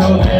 your head.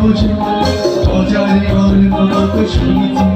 বসে অজারে গল্প শুনেছি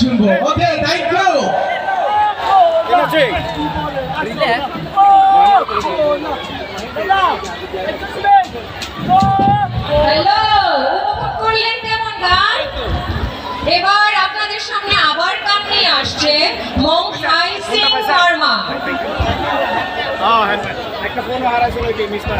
শুনব। ওকে থ্যাংক ইউ এবার আপনাদের সামনে আবার গান নিয়ে আসছে মং সিং শর্মা। একটা ফোন মিস্টার